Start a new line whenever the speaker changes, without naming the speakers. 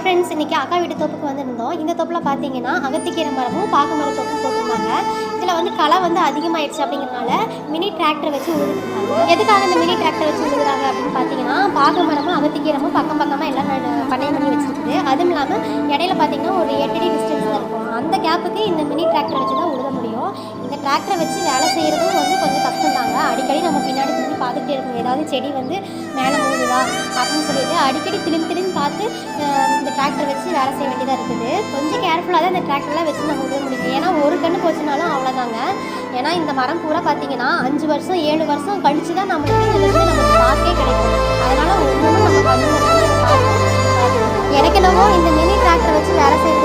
Hi friends இன்றைக்கி அக்கா வீட்டு தோப்புக்கு வந்திருந்தோம். இந்த தோப்பில் பார்த்தீங்கன்னா அகத்திக்கீரை மரமும் பாக்கு மரம் தோப்பும் போட்டிருந்தாங்க. இதில் வந்து களை வந்து அதிகமாயிடுச்சு அப்படிங்கிறனால மினி டிராக்டர் வச்சு உழுதுறாங்க எதுக்காக இந்த மினி டிராக்டர் வச்சு உழுதுறாங்க அப்படின்னு பார்த்தீங்கன்னா பாக்கு மரமும் அகத்திக்கீரமும் பக்கம் பக்கமாக எல்லாம் பண்ணையம் பண்ணி வச்சுருக்குது. அதுவும் இல்லாமல் இடையில பார்த்தீங்கன்னா ஒரு எட்டடி டிஸ்டன்ஸ் தான் இருக்கும். அந்த கேப்புக்கு இந்த மினி டிராக்டர் வச்சு தான் உழுத முடியும். இந்த டிராக்டரை வச்சு வேலை செய்கிறதும் வந்து கொஞ்சம் கஷ்டம் தாங்க அடிக்கடி நம்ம பின்னாடி திரும்பி பார்த்துட்டே இருக்கணும். ஏதாவது செடி வந்து மேலே மூடுதா அப்படின்னு சொல்லிட்டு அடிக்கடி திரும்பி திரும்பி பார்த்து இந்த டிராக்டர் வச்சு வேலை செய்ய வேண்டியதாக இருக்குது. கொஞ்சம் கேர்ஃபுல்லாக தான் இந்த டிராக்டர்லாம் வச்சு நம்ம உதவ முடியும் ஏன்னா ஒரு கண்ணு போச்சுனாலும் அவ்வளோதாங்க ஏன்னா இந்த மரம் பூரா பார்த்தீங்கன்னா அஞ்சு வருஷம் ஏழு வருஷம் கழிச்சு தான் நம்மளுக்கு இது வந்து நமக்கு பார்க்கே கிடைக்கும். அதனால் ஒன்றும் நம்ம எனக்கு என்னமோ இந்த மினி டிராக்டர் வச்சு வேலை செய்ய